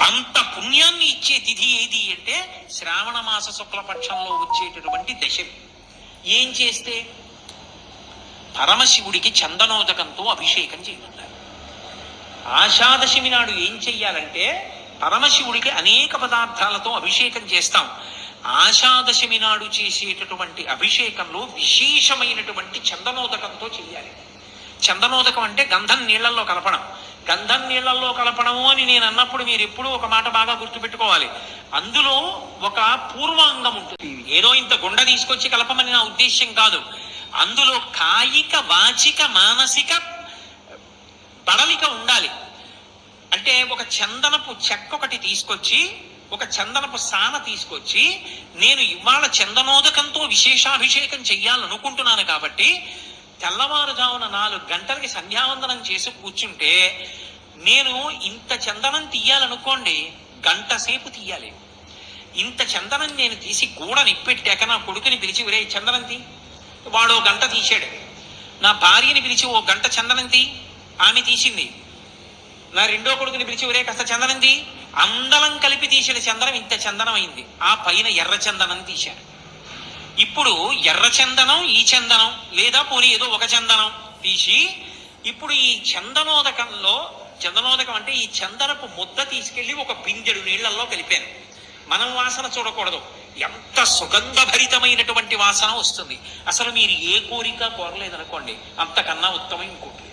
అంత పుణ్యాన్ని ఇచ్చే తిథి ఏది అంటే శ్రావణ మాస శుక్లపక్షంలో వచ్చేటటువంటి దశమి ఏం చేస్తే? పరమశివుడికి చందనోదకంతో అభిషేకం చేయమన్నారు ఆషాదశమి నాడు ఏం చెయ్యాలంటే పరమశివుడికి అనేక పదార్థాలతో అభిషేకం చేస్తాం. ఆషాదశమి నాడు చేసేటటువంటి అభిషేకంలో విశేషమైనటువంటి చందనోదకంతో చేయాలి చందనోదకం అంటే గంధం నీళ్ళలో కలపడం. గంధం నీళ్ళల్లో కలపడము అని నేను అన్నప్పుడు మీరు ఎప్పుడూ ఒక మాట బాగా గుర్తుపెట్టుకోవాలి. అందులో ఒక పూర్వాంగం ఉంటుంది. ఏదో ఇంత గుండ తీసుకొచ్చి కలపమని నా ఉద్దేశ్యం కాదు. అందులో కాయిక వాచిక మానసిక బడలిక ఉండాలి. అంటే ఒక చందనపు చెక్క ఒకటి తీసుకొచ్చి ఒక చందనపు సాన తీసుకొచ్చి నేను ఇవాళ చందనోదకంతో విశేషాభిషేకం చెయ్యాలనుకుంటున్నాను కాబట్టి తెల్లవారుజామున నాలుగు గంటలకి సంధ్యావందనం చేసి కూర్చుంటే నేను ఇంత చందనం తీయాలనుకోండి గంట సేపు తీయాలి. ఇంత చందనం నేను తీసి గూడ నిప్పెట్టాక నా కొడుకుని పిలిచి ఒరే చందనం తీ. వాడు ఓ గంట తీశాడు. నా భార్యని పిలిచి ఓ గంట చందనం తీ. ఆమె తీసింది. నా రెండో కొడుకుని పిలిచి ఒరే కాస్త చందనం తీ. అందలం కలిపి తీసిన చందనం ఇంత చందనం అయింది ఆ పైన ఎర్ర చందనం తీశాడు ఇప్పుడు ఎర్ర చందనం ఈ చందనం లేదా పోనీ ఏదో ఒక చందనం తీసి ఇప్పుడు ఈ చందనోదకంలో చందనోదకం అంటే ఈ చందనపు ముద్ద తీసుకెళ్ళి ఒక పింజడు నీళ్ళలో కలిపాను. మనం వాసన చూడకూడదు. ఎంత సుగంధభరితమైనటువంటి వాసన వస్తుంది. అసలు మీరు ఏ కోరిక కోరలేదనుకోండి అంతకన్నా ఉత్తమం ఇంకోటి.